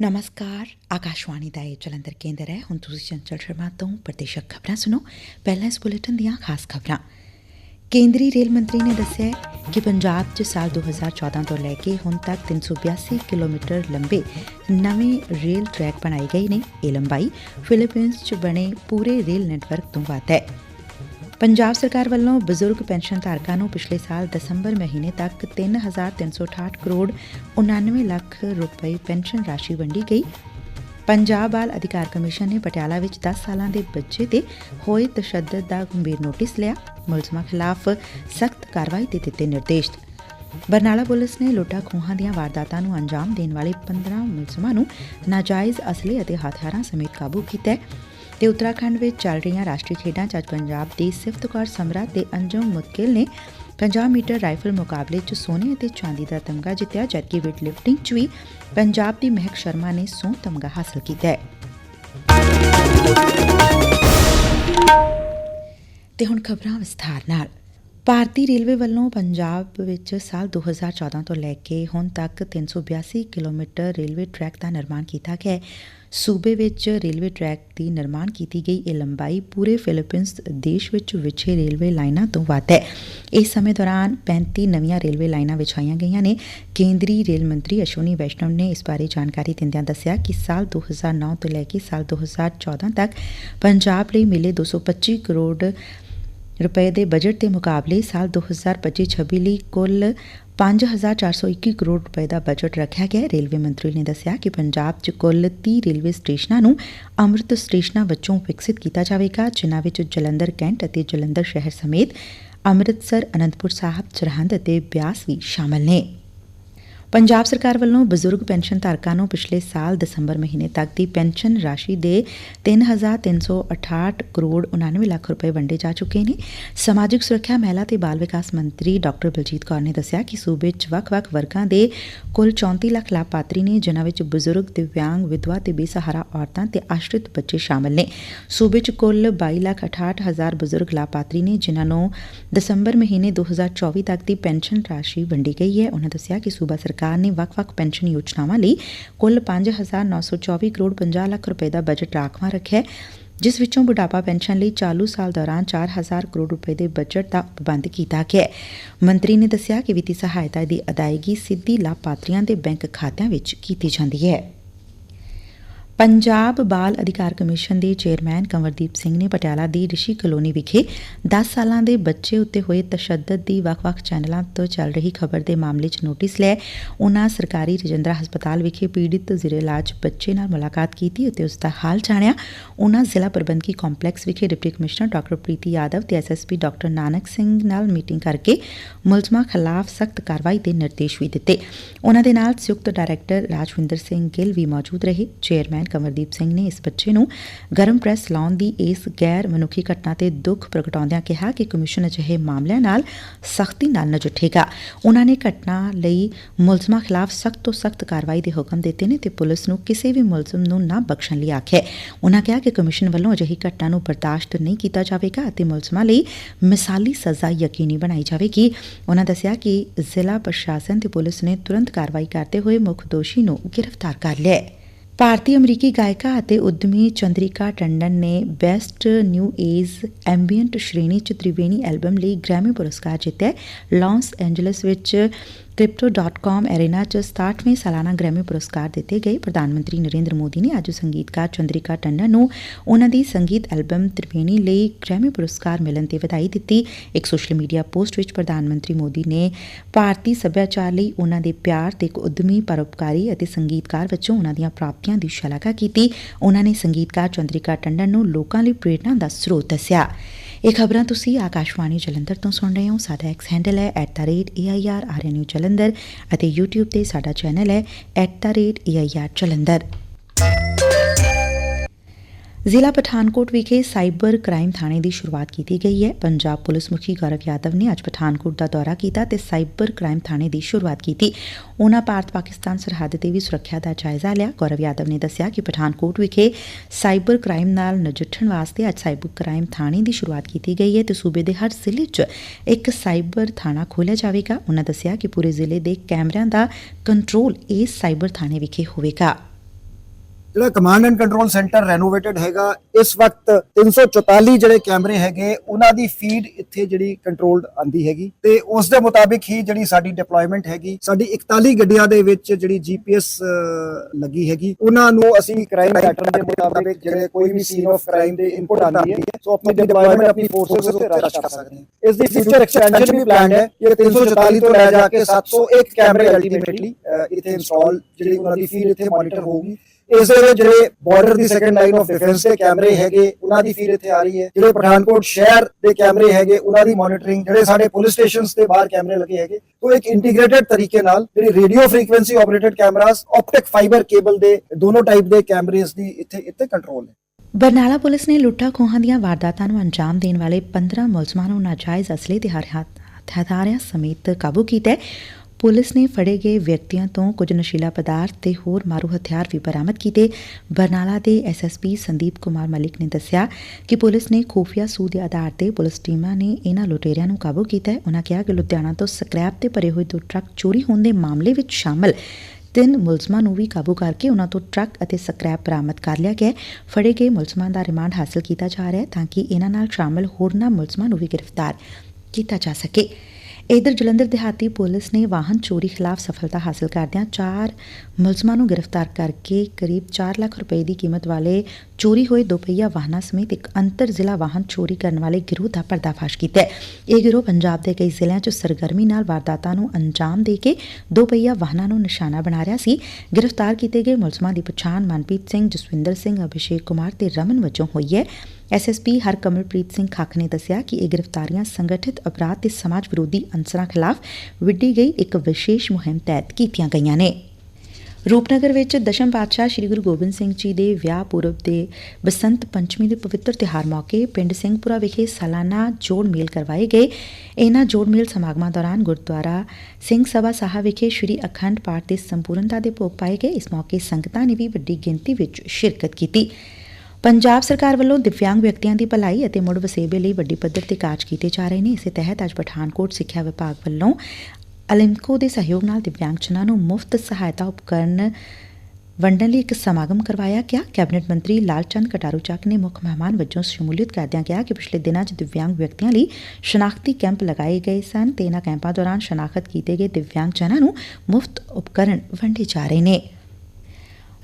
ਨਮਸਕਾਰ ਆਕਾਸ਼ਵਾਣੀ ਦਾ ਇਹ ਜਲੰਧਰ ਕੇਂਦਰ ਹੈ ਹੁਣ ਤੁਸੀਂ ਚੰਚਲ ਸ਼ਰਮਾ ਤੋਂ ਪ੍ਰਤੀਸ਼ਕ ਖਬਰਾਂ ਸੁਣੋ ਪਹਿਲਾਂ ਇਸ ਬੁਲੇਟਿਨ ਦੀਆਂ ਖਾਸ ਖਬਰਾਂ ਕੇਂਦਰੀ ਰੇਲ ਮੰਤਰੀ ਨੇ ਦੱਸਿਆ ਕਿ ਪੰਜਾਬ 'ਚ ਸਾਲ 2014 ਤੋਂ ਲੈ ਕੇ ਹੁਣ ਤੱਕ 382 ਕਿਲੋਮੀਟਰ ਲੰਬੇ ਨਵੇਂ ਰੇਲ ਟਰੈਕ ਬਣਾਏ ਗਏ ਨੇ ਇਹ ਲੰਬਾਈ ਫਿਲੀਪੀਨਸ 'ਚ ਬਣੇ ਪੂਰੇ ਰੇਲ ਨੈਟਵਰਕ ਤੋਂ ਵੱਧ ਹੈ ਪੰਜਾਬ ਸਰਕਾਰ ਵੱਲੋਂ ਬਜ਼ੁਰਗ ਪੈਨਸ਼ਨ ਧਾਰਕਾਂ ਨੂੰ ਪਿਛਲੇ ਸਾਲ ਦਸੰਬਰ ਮਹੀਨੇ ਤੱਕ 3368 ਕਰੋੜ 99 ਲੱਖ ਰੁਪਏ ਪੈਨਸ਼ਨ ਰਾਸ਼ੀ ਵੰਡੀ ਗਈ। ਪੰਜਾਬ ਬਾਲ ਅਧਿਕਾਰ ਕਮਿਸ਼ਨ ਨੇ ਪਟਿਆਲਾ ਵਿੱਚ 10 ਸਾਲਾਂ ਦੇ ਬੱਚੇ ਤੇ ਹੋਏ ਤਸ਼ੱਦਦ ਦਾ ਗੰਭੀਰ ਨੋਟਿਸ ਲਿਆ। ਮੁਲਜ਼ਮਾਂ ਖਿਲਾਫ ਸਖਤ ਕਾਰਵਾਈ ਦੇ ਦਿੱਤੇ ਨਿਰਦੇਸ਼। ਬਰਨਾਲਾ ਪੁਲਿਸ ਨੇ ਲੁੱਟਾ ਖੋਹਾਂ ਦੀਆਂ ਵਾਰਦਾਤਾਂ ਨੂੰ ਅੰਜਾਮ ਦੇਣ ਵਾਲੇ 15 ਮੁਲਜ਼ਮਾਂ ਨੂੰ ਨਾਜਾਇਜ਼ ਅਸਲੇ ਅਤੇ ਹਥਿਆਰਾਂ ਸਮੇਤ ਕਾਬੂ ਕੀਤਾ ਹੈ। ਤੇ ਉੱਤਰਾਖੰਡ ਵਿੱਚ ਚੱਲ ਰਹੀਆਂ ਰਾਸ਼ਟਰੀ ਖੇਡਾਂ 'ਚ ਅੱਜ ਪੰਜਾਬ ਦੀ ਸਿਫਤ ਕੌਰ ਸਮਰਾ ਤੇ ਅੰਜੁਮ ਮੁਤਕਿਲ ਨੇ 50 ਮੀਟਰ ਰਾਈਫਲ ਮੁਕਾਬਲੇ 'ਚ ਸੋਨੇ ਅਤੇ ਚਾਂਦੀ ਦਾ ਤਮਗਾ ਜਿੱਤਿਆ, ਜਦਕਿ ਵੇਟ ਲਿਫਟਿੰਗ 'ਚ ਵੀ ਪੰਜਾਬ ਦੀ ਮਹਿਕ ਸ਼ਰਮਾ ਨੇ ਸੋਨ ਤਮਗਾ ਹਾਸਲ ਕੀਤਾ ਹੈ। ਤੇ ਹੁਣ ਖਬਰਾਂ ਵਿਸਥਾਰ ਨਾਲ। ਭਾਰਤੀ ਰੇਲਵੇ ਵੱਲੋਂ ਪੰਜਾਬ ਵਿੱਚ ਸਾਲ 2014 ਤੋਂ ਲੈ ਕੇ ਹੁਣ ਤੱਕ 382 ਕਿਲੋਮੀਟਰ ਰੇਲਵੇ ਟਰੈਕ ਦਾ ਨਿਰਮਾਣ ਕੀਤਾ ਗਿਆ ਹੈ। ਸੂਬੇ ਵਿੱਚ ਰੇਲਵੇ ਟਰੈਕ ਦੀ ਨਿਰਮਾਣ ਕੀਤੀ ਗਈ ਇਹ ਲੰਬਾਈ ਪੂਰੇ ਫਿਲੀਪੀਨਸ ਦੇਸ਼ ਵਿੱਚ ਵਿਛੇ ਰੇਲਵੇ ਲਾਈਨਾਂ ਤੋਂ ਵੱਧ ਹੈ। ਇਸ ਸਮੇਂ ਦੌਰਾਨ 35 ਨਵੀਆਂ ਰੇਲਵੇ ਲਾਈਨਾਂ ਵਿਛਾਈਆਂ ਗਈਆਂ ਨੇ। ਕੇਂਦਰੀ ਰੇਲ ਮੰਤਰੀ ਅਸ਼ਵਨੀ ਵੈਸ਼ਨਵ ਨੇ ਇਸ ਬਾਰੇ ਜਾਣਕਾਰੀ ਦਿੰਦਿਆਂ ਦੱਸਿਆ ਕਿ ਸਾਲ 2009 ਤੋਂ ਲੈ ਕੇ ਸਾਲ 2014 ਤੱਕ ਪੰਜਾਬ ਲਈ ਮਿਲੇ 225 ਕਰੋੜ ਰੁਪਏ ਦੇ ਬਜਟ ਦੇ ਮੁਕਾਬਲੇ ਸਾਲ 2025-26 ਲਈ ਕੁੱਲ 5421 ਕਰੋੜ ਰੁਪਏ ਦਾ ਬਜਟ ਰੱਖਿਆ ਗਿਆ। ਰੇਲਵੇ ਮੰਤਰੀ ਨੇ ਦੱਸਿਆ ਕਿ ਪੰਜਾਬ 'ਚ ਕੁੱਲ 30 ਰੇਲਵੇ ਸਟੇਸ਼ਨਾਂ ਨੂੰ ਅੰਮ੍ਰਿਤ ਸਟੇਸ਼ਨਾਂ ਵਜੋਂ ਵਿਕਸਿਤ ਕੀਤਾ ਜਾਵੇਗਾ, ਜਿਨ੍ਹਾਂ ਵਿੱਚ ਜਲੰਧਰ, ਕੈਂਟ ਅਤੇ ਜਲੰਧਰ ਸ਼ਹਿਰ ਸਮੇਤ ਅੰਮ੍ਰਿਤਸਰ, ਅਨੰਦਪੁਰ ਸਾਹਿਬ, ਸਰਹੰਦ ਅਤੇ ਬਿਆਸ ਵੀ ਸ਼ਾਮਲ ਨੇ। ਪੰਜਾਬ ਸਰਕਾਰ ਵੱਲੋਂ ਬਜ਼ੁਰਗ ਪੈਨਸ਼ਨ ਧਾਰਕਾਂ ਨੂੰ ਪਿਛਲੇ ਸਾਲ ਦਸੰਬਰ ਮਹੀਨੇ ਤੱਕ ਦੀ ਪੈਨਸ਼ਨ ਰਾਸ਼ੀ ਦੇ 3368 ਕਰੋੜ 99 ਲੱਖ ਰੁਪਏ ਵੰਡੇ ਜਾ ਚੁੱਕੇ ਨੇ। ਸਮਾਜਿਕ ਸੁਰੱਖਿਆ ਮਹਿਲਾ ਤੇ ਬਾਲ ਵਿਕਾਸ ਮੰਤਰੀ ਡਾਕਟਰ ਬਲਜੀਤ ਕੌਰ ਨੇ ਦੱਸਿਆ ਕਿ ਸੂਬੇ 'ਚ ਵੱਖ-ਵੱਖ ਵਰਗਾਂ ਦੇ ਕੁੱਲ 34 ਲੱਖ ਲਾਭਪਾਤਰੀ ਨੇ, ਜਿਨ੍ਹਾਂ ਵਿੱਚ ਬਜ਼ੁਰਗ, ਦਿਵਿਆਂਗ, ਵਿਧਵਾ ਤੇ ਬੇਸਹਾਰਾ ਔਰਤਾਂ ਤੇ ਆਸ਼ਰਿਤ ਬੱਚੇ ਸ਼ਾਮਲ ਨੇ। ਸੂਬੇ 'ਚ ਕੁੱਲ 22 ਲੱਖ 68 ਹਜ਼ਾਰ ਬਜ਼ੁਰਗ ਲਾਭਪਾਤਰੀ ਨੇ, ਜਿਨ੍ਹਾਂ ਨੂੰ ਦਸੰਬਰ ਮਹੀਨੇ 2024 ਤੱਕ ਦੀ ਪੈਨਸ਼ਨ ਰਾਸ਼ੀ ਵੰਡੀ ਗਈ ਹੈ। ਉਹਨਾਂ ਦੱਸਿਆ ਕਿ ਸੂਬਾ ਸਰਕਾਰ ਨੇ ਵੱਖ-ਵੱਖ ਪੈਨਸ਼ਨ ਯੋਜਨਾਵਾਂ ਲਈ ਕੁੱਲ 5924 ਕਰੋੜ 50 ਲੱਖ ਰੁਪਏ ਦਾ ਬਜਟ ਰਾਖਵਾਂ ਰੱਖਿਆ ਹੈ, ਜਿਸ ਵਿੱਚੋਂ ਬੁਢਾਪਾ ਪੈਨਸ਼ਨ ਲਈ ਚਾਲੂ ਸਾਲ ਦੌਰਾਨ 4000 ਕਰੋੜ ਰੁਪਏ ਦੇ ਬਜਟ ਦਾ ਉਪਬੰਧ ਕੀਤਾ ਗਿਆ ਮੰਤਰੀ ਨੇ ਦੱਸਿਆ ਕਿ ਵਿੱਤੀ ਸਹਾਇਤਾ ਦੀ ਅਦਾਇਗੀ ਸਿੱਧੀ ਲਾਭਪਾਤਰੀਆਂ ਦੇ ਬੈਂਕ ਖਾਤਿਆਂ ਵਿੱਚ ਕੀਤੀ ਜਾਂਦੀ ਹੈ। ਪੰਜਾਬ ਬਾਲ ਅਧਿਕਾਰ ਕਮਿਸ਼ਨ ਦੇ ਚੇਅਰਮੈਨ ਕੰਵਰਦੀਪ ਸਿੰਘ ਨੇ ਪਟਿਆਲਾ ਦੀ ਰਿਸ਼ੀ ਕਲੋਨੀ ਵਿਖੇ 10 ਸਾਲਾਂ ਦੇ ਬੱਚੇ ਉੱਤੇ ਹੋਏ ਤਸ਼ੱਦਦ ਦੀ ਵੱਖ-ਵੱਖ ਚੈਨਲਾਂ ਤੋਂ ਚੱਲ ਰਹੀ ਖਬਰ ਦੇ ਮਾਮਲੇ 'ਚ ਨੋਟਿਸ ਲੈ ਉਨ੍ਹਾਂ ਸਰਕਾਰੀ ਰਜਿੰਦਰਾ ਹਸਪਤਾਲ ਵਿਖੇ ਪੀੜਿਤ ਜ਼ਿਰੇ ਇਲਾਜ ਬੱਚੇ ਨਾਲ ਮੁਲਾਕਾਤ ਕੀਤੀ ਅਤੇ ਉਸ ਦਾ ਹਾਲ ਜਾਣਿਆ। ਉਨ੍ਹਾਂ ਜ਼ਿਲ੍ਹਾ ਪ੍ਰਬੰਧਕੀ ਕੰਪਲੈਕਸ ਵਿਖੇ deputy commissioner doctor Preeti Yadav ਤੇ ਐਸਐਸਪੀ ਡਾਕਟਰ ਨਾਨਕ ਸਿੰਘ ਨਾਲ ਮੀਟਿੰਗ ਕਰਕੇ ਮੁਲਜ਼ਮਾਂ ਖਿਲਾਫ ਸਖਤ ਕਾਰਵਾਈ ਦੇ ਨਿਰਦੇਸ਼ ਵੀ ਦਿੱਤੇ। ਉਨ੍ਹਾਂ ਦੇ ਨਾਲ ਸੰਯੁਕਤ ਡਾਇਰੈਕਟਰ ਰਾਜਵਿੰਦਰ ਸਿੰਘ ਗਿੱਲ ਵੀ ਮੌਜੂਦ ਰਹੇ। ਚੇਅਰਮੈਨ ਕੰਵਰਦੀਪ ਸਿੰਘ ਨੇ ਇਸ ਬੱਚੇ ਨੂੰ ਗਰਮ ਪ੍ਰੈਸ ਲਾਉਣ ਦੀ ਇਸ ਗੈਰ ਮਨੁੱਖੀ ਘਟਨਾ ਤੇ ਦੁੱਖ ਪ੍ਰਗਟਾਉਂਦਿਆਂ ਕਿਹਾ ਕਿ ਕਮਿਸ਼ਨ ਅਜਿਹੇ ਮਾਮਲਿਆਂ ਨਾਲ ਸਖਤੀ ਨਾਲ ਨਜਿੱਠੇਗਾ ਉਨ੍ਹਾਂ ਨੇ ਘਟਨਾ ਲਈ ਮੁਲਜ਼ਮਾਂ ਖਿਲਾਫ ਸਖਤ ਤੋਂ ਸਖਤ ਕਾਰਵਾਈ ਦੇ ਹੁਕਮ ਦਿੱਤੇ ਨੇ ਤੇ ਪੁਲਿਸ ਨੂੰ ਕਿਸੇ ਵੀ ਮੁਲਜ਼ਮ ਨੂੰ ਨਾ ਬਖਸ਼ਣ ਲਈ ਆਖਿਆ ਉਨ੍ਹਾਂ ਕਿਹਾ ਕਿ ਕਮਿਸ਼ਨ ਵੱਲੋਂ ਅਜਿਹੀ ਘਟਨਾ ਨੂੰ ਬਰਦਾਸ਼ਤ ਨਹੀਂ ਕੀਤਾ ਜਾਵੇਗਾ ਅਤੇ ਮੁਲਜ਼ਮਾਂ ਲਈ ਮਿਸਾਲੀ ਸਜ਼ਾ ਯਕੀਨੀ ਬਣਾਈ ਜਾਵੇਗੀ। ਉਨ੍ਹਾਂ ਦੱਸਿਆ ਕਿ ਜ਼ਿਲ੍ਹਾ ਪ੍ਰਸ਼ਾਸਨ ਤੇ ਪੁਲਿਸ ਨੇ ਤੁਰੰਤ ਕਾਰਵਾਈ ਕਰਦੇ ਹੋਏ ਮੁੱਖ ਦੋਸ਼ੀ ਨੂੰ ਗ੍ਰਿਫਤਾਰ ਕਰ ਲਿਆ ਭਾਰਤੀ ਅਮਰੀਕੀ ਗਾਇਕਾ ਅਤੇ ਉਦਮੀ ਚੰਦਰਿਕਾ ਟੰਡਨ ਨੇ ਬੈਸਟ ਨਿਊ ਏਜ ਐਂਬੀਐਂਟ ਸ਼੍ਰੇਣੀ ਚ ਤ੍ਰਿਵੇਣੀ ਐਲਬਮ ਲਈ ਗ੍ਰੈਮੀ ਪੁਰਸਕਾਰ ਜਿੱਤਿਆ ਲਾਸ ਐਂਜਲਸ ਵਿੱਚ crypto.com ਐਰੇਨਾ ਚ 67ਵੇਂ ਸਾਲਾਨਾ ਗ੍ਰੈਮੀ ਪੁਰਸਕਾਰ ਦਿੱਤੇ ਗਏ। ਪ੍ਰਧਾਨ ਮੰਤਰੀ ਨਰਿੰਦਰ ਮੋਦੀ ਨੇ ਅੱਜ ਸੰਗੀਤਕਾਰ ਚੰਦਰਿਕਾ ਟੰਡਨ ਨੂੰ ਉਹਨਾਂ ਦੀ ਸੰਗੀਤ ਐਲਬਮ ਤ੍ਰਿਵੇਣੀ ਲਈ ਗ੍ਰੈਮੀ ਪੁਰਸਕਾਰ ਮਿਲਣ ਤੇ ਵਧਾਈ ਦਿੱਤੀ। ਇੱਕ ਸੋਸ਼ਲ ਮੀਡੀਆ ਪੋਸਟ ਵਿੱਚ ਪ੍ਰਧਾਨ ਮੰਤਰੀ ਮੋਦੀ ਨੇ ਭਾਰਤੀ ਸੱਭਿਆਚਾਰ ਲਈ ਉਹਨਾਂ ਦੇ ਪਿਆਰ ਤੇ ਇੱਕ ਉਦਮੀ ਪਰਉਪਕਾਰੀ ਅਤੇ ਸੰਗੀਤਕਾਰ ਵਜੋਂ ਉਹਨਾਂ ਦੀਆਂ ਪ੍ਰਾਪਤੀਆਂ ਦੀ ਸ਼ਲਾਘਾ ਕੀਤੀ। ਉਹਨਾਂ ਨੇ ਸੰਗੀਤਕਾਰ ਚੰਦਰਿਕਾ ਟੰਡਨ ਨੂੰ ਲੋਕਾਂ ਲਈ ਪ੍ਰੇਰਣਾ ਦਾ ਸਰੋਤ ਦੱਸਿਆ। ਇਹ ਖਬਰਾਂ ਤੁਸੀਂ ਆਕਾਸ਼ਵਾਣੀ ਜਲੰਧਰ ਤੋਂ ਸੁਣ ਰਹੇ ਹੋ। ਸਾਡਾ ਐਕਸ ਹੈਂਡਲ ਹੈ @airrnu ਜਲੰਧਰ ਅਤੇ YouTube ਤੇ ਸਾਡਾ ਚੈਨਲ ਹੈ @air ਜਲੰਧਰ। ਜ਼ਿਲ੍ਹਾ ਪਠਾਨਕੋਟ ਵਿਖੇ ਸਾਈਬਰ ਕ੍ਰਾਈਮ ਥਾਣੇ ਦੀ ਸ਼ੁਰੂਆਤ ਕੀਤੀ ਗਈ ਹੈ। ਪੰਜਾਬ ਪੁਲਿਸ ਮੁਖੀ ਗੌਰਵ ਯਾਦਵ ਨੇ ਅੱਜ ਪਠਾਨਕੋਟ ਦਾ ਦੌਰਾ ਕੀਤਾ ਤੇ ਸਾਈਬਰ ਕ੍ਰਾਈਮ ਥਾਣੇ ਦੀ ਸ਼ੁਰੂਆਤ ਕੀਤੀ। ਉਨ੍ਹਾਂ ਭਾਰਤ ਪਾਕਿਸਤਾਨ ਸਰਹੱਦ ਤੇ ਵੀ ਸੁਰੱਖਿਆ ਦਾ ਜਾਇਜ਼ਾ ਲਿਆ। ਗੌਰਵ ਯਾਦਵ ਨੇ ਦੱਸਿਆ ਕਿ ਪਠਾਨਕੋਟ ਵਿਖੇ ਸਾਈਬਰ ਕ੍ਰਾਈਮ ਨਾਲ ਨਜਿੱਠਣ ਵਾਸਤੇ ਅੱਜ ਸਾਈਬਰ ਕ੍ਰਾਈਮ ਥਾਣੇ ਦੀ ਸ਼ੁਰੂਆਤ ਕੀਤੀ ਗਈ ਹੈ ਤੇ ਸੂਬੇ ਦੇ ਹਰ ਜ਼ਿਲ੍ਹੇ 'ਚ ਇੱਕ ਸਾਈਬਰ ਥਾਣਾ ਖੋਲ੍ਹਿਆ ਜਾਵੇਗਾ। ਉਨ੍ਹਾਂ ਦੱਸਿਆ ਕਿ ਪੂਰੇ ਜ਼ਿਲ੍ਹੇ ਦੇ ਕੈਮਰਿਆਂ ਦਾ ਕੰਟਰੋਲ ਇਸ ਸਾਈਬਰ ਥਾਣੇ ਵਿਖੇ ਹੋਵੇਗਾ। ਜਿਹੜਾ command and control centre renovated ਹੈਗਾ ਇਸ ਵਕਤ 344 ਜਿਹੜੇ ਕੈਮਰੇ ਹੈਗੇ ਉਹਨਾਂ ਦੀ ਫੀਡ ਇੱਥੇ ਜਿਹੜੀ ਕੰਟਰੋਲਡ ਆਂਦੀ ਹੈਗੀ। ਤੇ ਉਸ ਦੇ ਮੁਤਾਬਿਕ ਹੀ ਜਿਹੜੀ ਸਾਡੀ ਡਿਪਲੋਇਮੈਂਟ ਹੈਗੀ ਸਾਡੀ 41 ਗੱਡੀਆਂ ਦੇ ਵਿੱਚ ਜਿਹੜੀ ਜੀਪੀਐਸ ਲੱਗੀ ਹੈਗੀ। ਉਹਨਾਂ ਨੂੰ ਅਸੀਂ ਕ੍ਰਾਈਮ ਪੈਟਰਨ ਦੇ ਮੁਤਾਬਿਕ ਜਿਹੜੇ ਕੋਈ ਵੀ ਸੀਨ ਆਫ ਕ੍ਰਾਈਮ ਦੇ ਇਨਪੁਟ ਆਉਂਦੀ ਹੈ ਸੋ ਆਪਣੀ ਡਿਪਲੋਇਮੈਂਟ ਆਪਣੀ ਫੋਰਸਸ ਉੱਤੇ ਰਸ਼ ਕਰ ਸਕਦੇ ਹਾਂ। ਇਸ ਦੀ ਫਿਊਚਰ ਐਕਸਟੈਂਸ਼ਨ ਵੀ ਪਲਾਨ ਹੈ ਕਿ 344 ਤੋਂ ਲੈ ਜਾ ਕੇ 701 ਕੈਮਰੇ ਅਲਟੀਮੇਟਲੀ ਇੱਥੇ ਇੰਸਟਾਲ ਜਿਹੜੀ ਉਹਨਾਂ ਦੀ ਫੀਡ ਇੱਥੇ ਮੋਨੀਟਰ ਹੋਊਗੀ। ਇਸ ਦੇ ਜਿਹੜੇ ਬਾਰਡਰ ਦੀ ਸੈਕੰਡ ਲਾਈਨ ਆਫ ਡਿਫੈਂਸ ਦੇ ਕੈਮਰੇ ਹੈਗੇ, ਉਹਨਾਂ ਦੀ ਫੀਡ ਇੱਥੇ ਆ ਰਹੀ ਹੈ। ਜਿਹੜੇ ਪਠਾਨਕੋਟ ਸ਼ਹਿਰ ਦੇ ਕੈਮਰੇ ਹੈਗੇ, ਉਹਨਾਂ ਦੀ ਮੋਨੀਟਰਿੰਗ ਜਿਹੜੇ ਸਾਡੇ ਪੁਲਿਸ ਸਟੇਸ਼ਨਸ ਦੇ ਬਾਹਰ ਕੈਮਰੇ ਲੱਗੇ ਹੈਗੇ ਤੋਂ ਇੱਕ ਇੰਟੀਗ੍ਰੇਟਡ ਤਰੀਕੇ ਨਾਲ ਜਿਹੜੀ radio frequency operated cameras optic fibre cable ਦੇ ਦੋਨੋਂ ਟਾਈਪ ਦੇ ਕੈਮਰੇਸ ਦੀ ਇੱਥੇ ਇੱਥੇ ਕੰਟਰੋਲ ਹੈ। ਬਰਨਾਲਾ ਪੁਲਿਸ ਨੇ ਲੁੱਟਾ ਖੋਹਾਂ ਦੀਆਂ ਵਾਰਦਾਤਾਂ ਨੂੰ ਅੰਜਾਮ ਦੇਣ ਵਾਲੇ 15 ਮੁਲਜ਼ਮਾਂ ਨੂੰ ਨਾਜਾਇਜ਼ ਅਸਲੇ ਤੇ ਹਥਿਆਰਾਂ ਸਮੇਤ ਕਾਬੂ ਕੀਤਾ ਹੈ। ਪੁਲਿਸ ਨੇ ਫੜੇ ਗਏ ਵਿਅਕਤੀਆਂ ਤੋਂ ਕੁਝ ਨਸ਼ੀਲਾ ਪਦਾਰਥ ਤੇ ਹੋਰ ਮਾਰੂ ਹਥਿਆਰ ਵੀ ਬਰਾਮਦ ਕੀਤੇ। ਬਰਨਾਲਾ ਦੇ ਐਸਐਸਪੀ ਸੰਦੀਪ ਕੁਮਾਰ ਮਲਿਕ ਨੇ ਦੱਸਿਆ ਕਿ ਪੁਲਿਸ ਨੇ ਖੂਫੀਆ ਸੂਹ ਦੇ ਆਧਾਰ ਤੇ ਪੁਲਿਸ ਟੀਮਾਂ ਨੇ ਇਹਨਾਂ ਲੁਟੇਰਿਆਂ ਨੂੰ ਕਾਬੂ ਕੀਤਾ ਹੈ। ਉਹਨਾਂ ਕਿਹਾ ਕਿ ਲੁਧਿਆਣਾ ਤੋਂ ਸਕ੍ਰੈਪ ਤੇ ਭਰੇ ਹੋਏ ਦੋ ਟਰੱਕ ਚੋਰੀ ਹੋਣ ਦੇ ਮਾਮਲੇ ਵਿੱਚ ਸ਼ਾਮਲ ਤਿੰਨ ਮੁਲਜ਼ਮਾਂ ਨੂੰ ਵੀ ਕਾਬੂ ਕਰਕੇ ਉਨ੍ਹਾਂ ਤੋਂ ਟਰੱਕ ਅਤੇ ਸਕ੍ਰੈਪ ਬਰਾਮਦ ਕਰ ਲਿਆ ਗਿਆ ਫੜੇ ਗਏ ਮੁਲਜ਼ਮਾਂ ਦਾ ਰਿਮਾਂਡ ਹਾਸਲ ਕੀਤਾ ਜਾ ਰਿਹਾ ਹੈ ਤਾਂ ਕਿ ਇਹਨਾਂ ਨਾਲ ਸ਼ਾਮਲ ਹੋਰਨਾਂ ਮੁਲਜ਼ਮਾਂ ਨੂੰ ਵੀ ਗ੍ਰਿਫਤਾਰ ਕੀਤਾ ਜਾ ਸਕੇ। ਇਧਰ ਜਲੰਧਰ ਦਿਹਾਤੀ ਪੁਲਿਸ ਨੇ ਵਾਹਨ ਚੋਰੀ ਖਿਲਾਫ ਸਫਲਤਾ ਹਾਸਲ ਕਰਦਿਆਂ ਚਾਰ ਮੁਲਜ਼ਮਾਂ ਨੂੰ ਗ੍ਰਿਫਤਾਰ ਕਰਕੇ ਕਰੀਬ 4 ਲੱਖ ਰੁਪਏ ਦੀ ਕੀਮਤ ਵਾਲੇ ਚੋਰੀ ਹੋਏ ਦੋਪਹੀਆ ਵਾਹਨਾਂ ਸਮੇਤ ਇੱਕ ਅੰਤਰ ਜ਼ਿਲ੍ਹਾ ਵਾਹਨ ਚੋਰੀ ਕਰਨ ਵਾਲੇ ਗਿਰੋਹ ਦਾ ਪਰਦਾਫਾਸ਼ ਕੀਤਾ ਹੈ। ਇਹ ਗਿਰੋਹ ਪੰਜਾਬ ਦੇ ਕਈ ਜ਼ਿਲ੍ਹਿਆਂ 'ਚ ਸਰਗਰਮੀ ਨਾਲ ਵਾਰਦਾਤਾਂ ਨੂੰ ਅੰਜਾਮ ਦੇ ਕੇ ਦੋਪਹੀਆ ਵਾਹਨਾਂ ਨੂੰ ਨਿਸ਼ਾਨਾ ਬਣਾ ਰਿਹਾ ਸੀ। ਗ੍ਰਿਫਤਾਰ ਕੀਤੇ ਗਏ ਮੁਲਜ਼ਮਾਂ ਦੀ ਪਛਾਣ ਮਨਪ੍ਰੀਤ ਸਿੰਘ, ਜਸਵਿੰਦਰ ਸਿੰਘ, ਅਭਿਸ਼ੇਕ ਕੁਮਾਰ ਤੇ ਰਮਨ ਵਜੋਂ ਹੋਈ ਹੈ। ਐਸਐਸਪੀ ਹਰਕਮਲਪ੍ਰੀਤ ਸਿੰਘ ਖੱਖ ਨੇ ਦੱਸਿਆ ਕਿ ਇਹ ਗ੍ਰਿਫਤਾਰੀਆਂ ਸੰਗਠਿਤ ਅਪਰਾਧ ਤੇ ਸਮਾਜ ਵਿਰੋਧੀ ਅੰਸਰਾਂ ਖਿਲਾਫ ਵਿੱਢੀ ਗਈ ਇੱਕ ਵਿਸ਼ੇਸ਼ ਮੁਹਿੰਮ ਤਹਿਤ ਕੀਤੀਆਂ ਗਈਆਂ ਨੇ। ਰੂਪਨਗਰ ਵਿੱਚ ਦਸ਼ਮ ਪਾਤਸ਼ਾਹ ਸ੍ਰੀ ਗੁਰੂ ਗੋਬਿੰਦ ਸਿੰਘ ਜੀ ਦੇ ਵਿਆਹ ਪੁਰਬ ਦੇ ਬਸੰਤ ਪੰਚਮੀ ਦੇ ਪਵਿੱਤਰ ਤਿਹਾਰ ਮੌਕੇ ਪਿੰਡ ਸਿੰਘਪੁਰਾ ਵਿਖੇ ਸਾਲਾਨਾ ਜੋੜ ਮੇਲ ਕਰਵਾਏ ਗਏ। ਇਹਨਾਂ ਜੋੜ ਮੇਲ ਸਮਾਗਮਾਂ ਦੌਰਾਨ ਗੁਰਦੁਆਰਾ ਸਿੰਘ ਸਭਾ ਸਾਹਿਬ ਵਿਖੇ ਸ੍ਰੀ ਅਖੰਡ ਪਾਠ ਦੇ ਸੰਪੂਰਨਤਾ ਦੇ ਭੋਗ ਪਾਏ ਗਏ। ਇਸ ਮੌਕੇ ਸੰਗਤਾਂ ਨੇ ਵੀ ਵੱਡੀ ਗਿਣਤੀ ਵਿੱਚ ਸ਼ਿਰਕਤ ਕੀਤੀ। ਪੰਜਾਬ ਸਰਕਾਰ ਵੱਲੋਂ ਦਿਵਿਆਂਗ ਵਿਅਕਤੀਆਂ ਦੀ ਭਲਾਈ ਅਤੇ ਮੁੜ ਵਸੇਬੇ ਲਈ ਵੱਡੀ ਪੱਧਰ ਤੇ ਕਾਰਜ ਕੀਤੇ ਜਾ ਰਹੇ ਨੇ। ਇਸੇ ਤਹਿਤ ਅੱਜ ਪਠਾਨਕੋਟ ਸਿੱਖਿਆ ਵਿਭਾਗ ਵੱਲੋਂ ਅਲਿੰਕੋ ਦੇ ਸਹਿਯੋਗ ਨਾਲ ਦਿਵਿਆਂਗਜਨਾਂ ਨੂੰ ਮੁਫਤ ਸਹਾਇਤਾ ਉਪਕਰਨ ਵੰਡਣ ਲਈ ਇੱਕ ਸਮਾਗਮ ਕਰਵਾਇਆ ਗਿਆ। ਕੈਬਨਿਟ ਮੰਤਰੀ ਲਾਲਚੰਦ ਕਟਾਰੂ ਚੱਕ ਨੇ ਮੁੱਖ ਮਹਿਮਾਨ ਵਜੋਂ ਸ਼ਮੂਲੀਅਤ ਕਰਦਿਆਂ ਕਿਹਾ ਕਿ ਪਿਛਲੇ ਦਿਨਾਂ 'ਚ ਦਿਵਿਆਂਗ ਵਿਅਕਤੀਆਂ ਲਈ ਸ਼ਨਾਖਤੀ ਕੈਂਪ ਲਗਾਏ ਗਏ ਸਨ ਤੇ ਇਹਨਾਂ ਕੈਂਪਾਂ ਦੌਰਾਨ ਸ਼ਨਾਖਤ ਕੀਤੇ ਗਏ ਦਿਵਿਆਂਗਜਨਾਂ ਨੂੰ ਮੁਫਤ ਉਪਕਰਨ ਵੰਡੇ ਜਾ ਰਹੇ ਨੇ।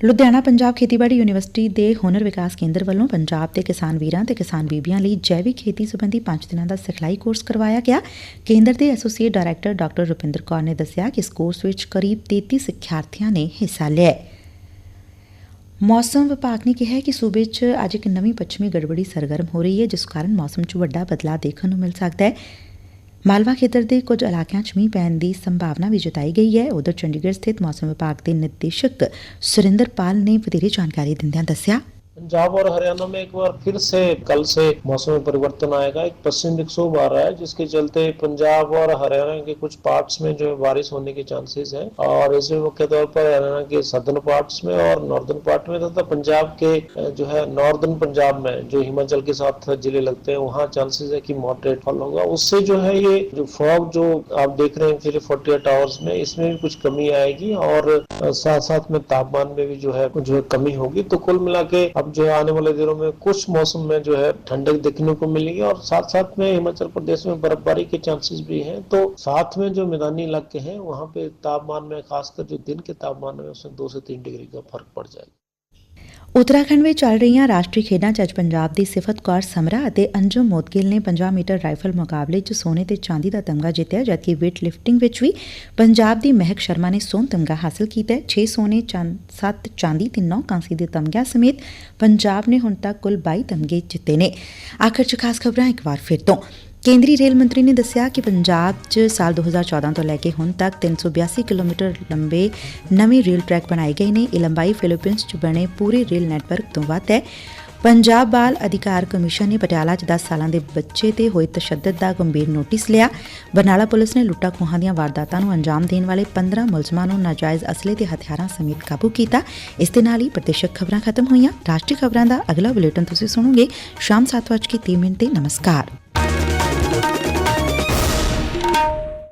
ਲੁਧਿਆਣਾ ਪੰਜਾਬ ਖੇਤੀਬਾੜੀ ਯੂਨੀਵਰਸਿਟੀ ਦੇ ਹੁਨਰ ਵਿਕਾਸ ਕੇਂਦਰ ਵੱਲੋਂ ਪੰਜਾਬ ਦੇ ਕਿਸਾਨ ਵੀਰਾਂ ਤੇ ਕਿਸਾਨ ਬੀਬੀਆਂ ਲਈ ਜੈਵਿਕ ਖੇਤੀ ਸੰਬੰਧੀ 5 ਦਿਨਾਂ ਦਾ ਸਿਖਲਾਈ ਕੋਰਸ ਕਰਵਾਇਆ ਗਿਆ। ਕੇਂਦਰ ਦੇ associate director doctor Rupinder Kaur ਨੇ ਦੱਸਿਆ ਕਿ ਇਸ ਕੋਰਸ ਵਿੱਚ ਕਰੀਬ 33 ਸਿੱਖਿਆਰਥੀਆਂ ਨੇ ਹਿੱਸਾ ਲਿਆ ਮੌਸਮ ਵਿਭਾਗ ਨੇ ਕਿਹਾ ਕਿ ਸੂਬੇ 'ਚ ਅੱਜ ਇੱਕ ਨਵੀਂ ਪੱਛਮੀ ਗੜਬੜੀ ਸਰਗਰਮ ਹੋ ਰਹੀ ਹੈ, ਜਿਸ ਕਾਰਨ ਮੌਸਮ 'ਚ ਵੱਡਾ ਬਦਲਾਅ ਦੇਖਣ ਨੂੰ ਮਿਲ ਸਕਦਾ ਹੈ। ਮਾਲਵਾ ਖੇਤਰ ਦੇ ਕੁਝ ਇਲਾਕਿਆਂ 'ਚ ਮੀਂਹ ਪੈਣ ਦੀ ਸੰਭਾਵਨਾ ਵੀ ਜਤਾਈ ਗਈ ਹੈ। ਉਧਰ ਚੰਡੀਗੜ੍ਹ ਸਥਿਤ ਮੌਸਮ ਵਿਭਾਗ ਦੇ ਨਿਦੇਸ਼ਕ ਸੁਰਿੰਦਰ ਪਾਲ ਨੇ ਵਧੇਰੇ ਜਾਣਕਾਰੀ ਦਿੰਦਿਆਂ ਦੱਸਿਆ। पंजाब और हरियाणा में एक बार फिर से कल से मौसम में परिवर्तन आएगा। एक पश्चिम विक्षोभ आ रहा है, जिसके चलते पंजाब और हरियाणा के कुछ पार्ट्स में जो है बारिश होने के चांसेस हैं और इसमें मुख्य तौर पर हरियाणा के सदर्न पार्ट्स में और नॉर्दर्न पार्ट में तथा पंजाब के जो है नॉर्दर्न पंजाब में जो हिमाचल के साथ ज़िले लगते हैं, वहाँ चांसेस है की मॉडरेट फॉल होगा। उससे जो है ये जो फॉग जो आप देख रहे हैं फिर फोर्टी एट आवर्स में, इसमें भी कुछ कमी आएगी और साथ साथ में तापमान में भी जो है जो है कमी होगी। तो कुल मिला के अब जो है आने वाले दिनों में कुछ मौसम में जो है ठंडक देखने को मिलेगी और साथ साथ में हिमाचल प्रदेश में बर्फबारी के चांसेस भी हैं। तो साथ में जो मैदानी इलाके हैं, वहाँ पे तापमान में खासकर जो दिन के तापमान में उसमें दो से तीन डिग्री का फ़र्क पड़ जाएगा। ਉਤਰਾਖੰਡ ਵਿੱਚ ਚੱਲ ਰਹੀਆਂ ਰਾਸ਼ਟਰੀ ਖੇਡਾਂ 'ਚ ਅੱਜ ਪੰਜਾਬ ਦੀ ਸਿਫਤ ਕੌਰ ਸਮਰਾ ਅਤੇ ਅੰਜਮ ਮੋਦਗਿਲ ਨੇ 50 ਮੀਟਰ ਰਾਈਫਲ ਮੁਕਾਬਲੇ 'ਚ ਸੋਨੇ ਤੇ ਚਾਂਦੀ ਦਾ ਤਮਗਾ ਜਿੱਤਿਆ, ਜਦਕਿ ਵੇਟ ਲਿਫਟਿੰਗ ਵਿੱਚ ਵੀ ਪੰਜਾਬ ਦੀ ਮਹਿਕ ਸ਼ਰਮਾ ਨੇ ਸੋਨ ਤਮਗਾ ਹਾਸਲ ਕੀਤਾ 6 ਸੋਨੇ 7 ਚਾਂਦੀ ਤੇ 9 ਕਾਂਸੀ ਦੇ ਤਮਗਿਆਂ ਸਮੇਤ ਪੰਜਾਬ ਨੇ ਹੁਣ ਤੱਕ ਕੁੱਲ 22 ਤਮਗੇ ਜਿੱਤੇ ਨੇ। ਆਖਰ 'ਚ ਖਾਸ ਖਬਰਾਂ ਇੱਕ ਵਾਰ ਫਿਰ ਤੋਂ। ਕੇਂਦਰੀ ਰੇਲ ਮੰਤਰੀ ਨੇ ਦੱਸਿਆ ਕਿ ਪੰਜਾਬ 'ਚ ਸਾਲ 2014 ਤੋਂ ਲੈ ਕੇ ਹੁਣ ਤੱਕ 382 ਕਿਲੋਮੀਟਰ ਲੰਬੇ ਨਵੇਂ ਰੇਲ ਟਰੈਕ ਬਣਾਏ ਗਏ ਨੇ। ਇਹ ਲੰਬਾਈ ਫਿਲੀਪੀਨਸ 'ਚ ਬਣੇ ਪੂਰੇ ਰੇਲ ਨੈਟਵਰਕ ਤੋਂ ਵੱਧ ਹੈ। ਪੰਜਾਬ ਬਾਲ ਅਧਿਕਾਰ ਕਮਿਸ਼ਨ ਨੇ ਪਟਿਆਲਾ 'ਚ 10 ਸਾਲਾਂ ਦੇ ਬੱਚੇ ਤੇ ਹੋਏ ਤਸ਼ੱਦਦ ਦਾ ਗੰਭੀਰ ਨੋਟਿਸ ਲਿਆ। ਬਰਨਾਲਾ ਪੁਲਿਸ ਨੇ ਲੁੱਟਾਂ ਖੋਹਾਂ ਦੀਆਂ ਵਾਰਦਾਤਾਂ ਨੂੰ ਅੰਜਾਮ ਦੇਣ ਵਾਲੇ 15 ਮੁਲਜ਼ਮਾਂ ਨੂੰ ਨਾਜਾਇਜ਼ ਅਸਲੇ ਤੇ ਹਥਿਆਰਾਂ ਸਮੇਤ ਕਾਬੂ ਕੀਤਾ। ਇਸ ਦੇ ਨਾਲ ਹੀ ਪ੍ਰਦੇਸ਼ਕ ਖਬਰਾਂ ਖਤਮ ਹੋਈਆਂ। ਰਾਸ਼ਟਰੀ ਖਬਰਾਂ ਦਾ ਅਗਲਾ ਬੁਲੇਟਿਨ ਤੁਸੀਂ ਸੁਣੋਗੇ। ਸ਼ਾਮ 7:30 ਮਿੰਟ ਤੇ ਨਮਸਕਾਰ।